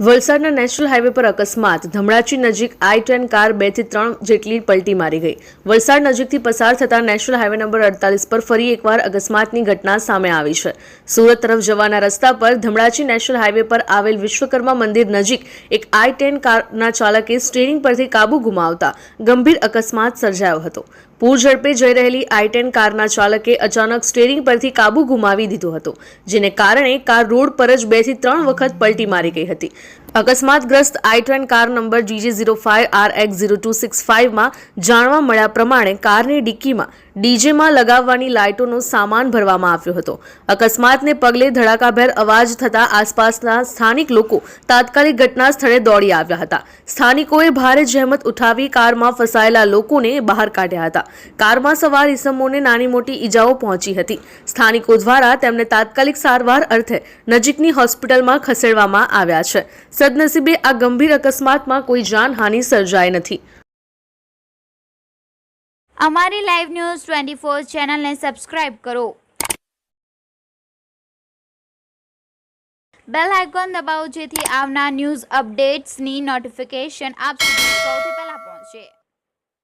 વલસાડના national highway પર અકસ્માત. ધમણાચી નજીક આઈ ટેન કાર બેથી ત્રણ જેટલી પલટી મારી ગઈ. વલસાડ નજીકથી પસાર થતા નેશનલ હાઈવે નંબર અડતાલીસ પર ફરી એકવાર અકસ્માતની ઘટના સામે આવી છે. સુરત તરફ જવાના રસ્તા પર ધમણાચી નેશનલ હાઈવે પર આવેલ વિશ્વકર્મા મંદિર નજીક એક આઈ ટેન કારના ચાલકે સ્ટીરિંગ પરથી કાબુ ગુમાવતા ગંભીર અકસ્માત સર્જાયો હતો. પૂર ઝડપે જઈ રહેલી આઈ ટેન કારના ચાલકે અચાનક સ્ટીરિંગ પરથી કાબુ ગુમાવી દીધો હતો, જેને કારણે કાર રોડ પર જ બેથી ત્રણ વખત પલટી મારી ગઈ હતી. અકસ્માતગ્રસ્ત આઈ train car number GJ zero five R X zero two six ફાઇવમાં જાણવા મળ્યા પ્રમાણે કારની ડિક્કીમાં ડીજેમાં લગાવવાની લાઇટોનો સામાન ભરવામાં આવ્યો હતો. અકસ્માતને પગલે ધડાકાભેર અવાજ થતા આસપાસના સ્થાનિક લોકો તાત્કાલિક ઘટના સ્થળે દોડી આવ્યા હતા. સ્થાનિકોએ ભારે જહેમત ઉઠાવી કારમાં ફસાયેલા લોકોને બહાર કાઢ્યા હતા. કારમાં સવાર ઇસમોને નાની મોટી ઈજાઓ પહોંચી હતી. સ્થાનિકો દ્વારા તેમને તાત્કાલિક સારવાર અર્થે નજીકની હોસ્પિટલમાં ખસેડવામાં આવ્યા છે. સદનસીબે આ ગંભીર અકસ્માતમાં કોઈ જાનહાનિ સર્જાઈ નથી. અમારી લાઈવ ન્યૂઝ ટ્વેન્ટી ફોર ચેનલને સબસ્ક્રાઇબ કરો. બેલ આઇકોન દબાવો જેથી આવનાર ન્યૂઝ અપડેટ્સની નોટિફિકેશન આપ સુધી સૌથી પહેલા પહોંચે.